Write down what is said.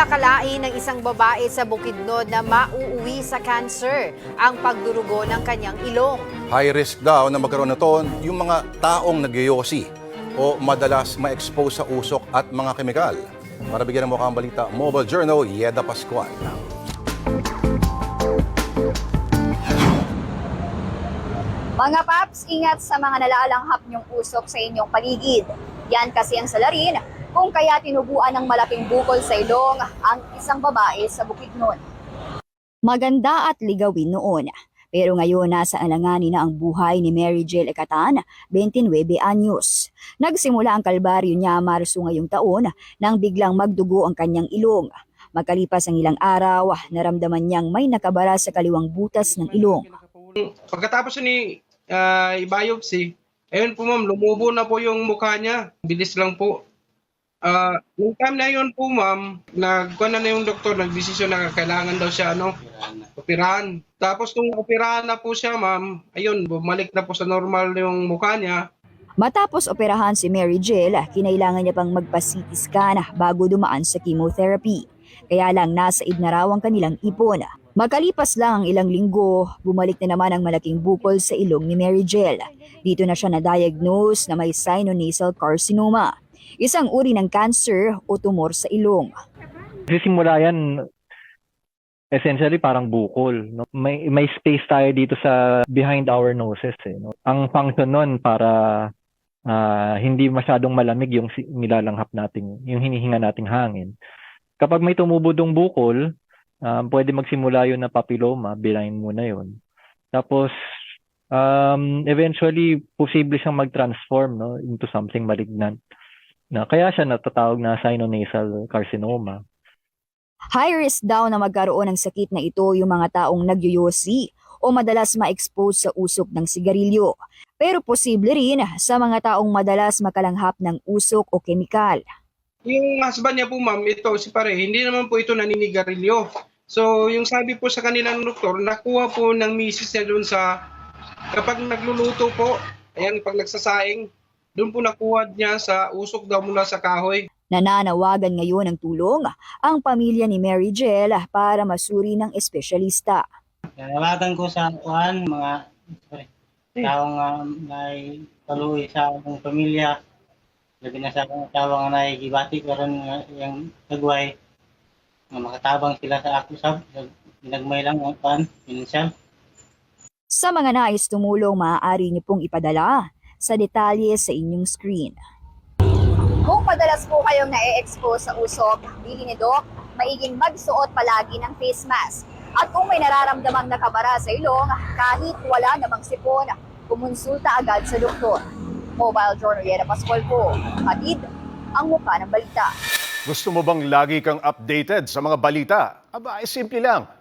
akalain ng isang babae sa Bukidnod na mauuwi sa cancer ang pagdurugo ng kanyang ilong. High risk daw na magkaroon nito yung mga taong nagyoyosi o madalas ma-expose sa usok at mga kemikal. Para bigyan ng mukha ang balita, Mobile Journal, Yeda Pascual. Mga paps, ingat sa mga nalalanghap niyong usok sa inyong paligid. Yan kasi ang salarin kung kaya tinubuan ng malaking bukol sa ilong ang isang babae sa Bukidnon. Maganda at ligawin noon. Pero ngayon nasa alanganin na ang buhay ni Mary Jill Ecatan, 29 anyos. Nagsimula ang kalbaryo niya Marso ngayong taon nang biglang magdugo ang kanyang ilong. Magkalipas ang ilang araw, naramdaman niyang may nakabara sa kaliwang butas ng ilong. Pagkatapos ni uh, i-biopsy, ayun po ma'am, lumubo na po yung mukha niya. Bilis lang po. Ah, nung time na yun po ma'am, nagkuha na yung doktor, nagdesisyon na kailangan daw siya ano, operahan. Tapos nung operahan na po siya ma'am, ayun, bumalik na po sa normal yung mukha niya. Matapos operahan si Mary Jill, kinailangan niya pang magpa-CT scan bago dumaan sa chemotherapy. Kaya lang nasa id ang kanilang ipon. Magkalipas lang ang ilang linggo, bumalik na naman ang malaking bukol sa ilong ni Mary Jill. Dito na siya na-diagnose na may sinonasal carcinoma, isang uri ng cancer o tumor sa ilong. Sisimula yan essentially parang bukol. No? May, may space tayo dito sa behind our noses. Eh, no? Ang function nun para ah, hindi masyadong malamig yung nilalanghap nating, yung hinihinga nating hangin. Kapag may tumubudong bukol, um, pwede magsimula yun na papilloma, benign muna yun. Tapos, um, eventually, posible siyang mag-transform no, into something malignant. Na, kaya siya natatawag na sinonasal carcinoma. High risk daw na magkaroon ng sakit na ito yung mga taong nagyoyosi o madalas ma-expose sa usok ng sigarilyo. Pero posible rin sa mga taong madalas makalanghap ng usok o kemikal. Yung husband niya po ma'am, ito si pare, hindi naman po ito naninigarilyo. So yung sabi po sa kanilang doktor, nakuha po ng misis niya doon sa, kapag nagluluto po, ayan, pag nagsasaing, doon po nakuha niya sa usok daw mula sa kahoy. Nananawagan ngayon ng tulong ang pamilya ni Mary Jill para masuri ng espesyalista. Nanawagan ko sa kuan mga sorry, taong uh, may paluwi sa akong pamilya. Labi na sa akong tawang na gibati karon nga yung tagway nga makatabang sila sa ako sab ginagmay lang ang kuan pinansyal. Sa mga nais tumulong, maaari niyo pong ipadala sa detalye sa inyong screen. Kung madalas po kayong na-expose sa usok, bili ni Doc, maiging magsuot palagi ng face mask. At kung may nararamdamang nakabara sa ilong, kahit wala namang sipon, kumonsulta agad sa doktor. Mobile Journal Yera Pascual po, hatid ang mukha ng balita. Gusto mo bang lagi kang updated sa mga balita? Aba, ay simple lang.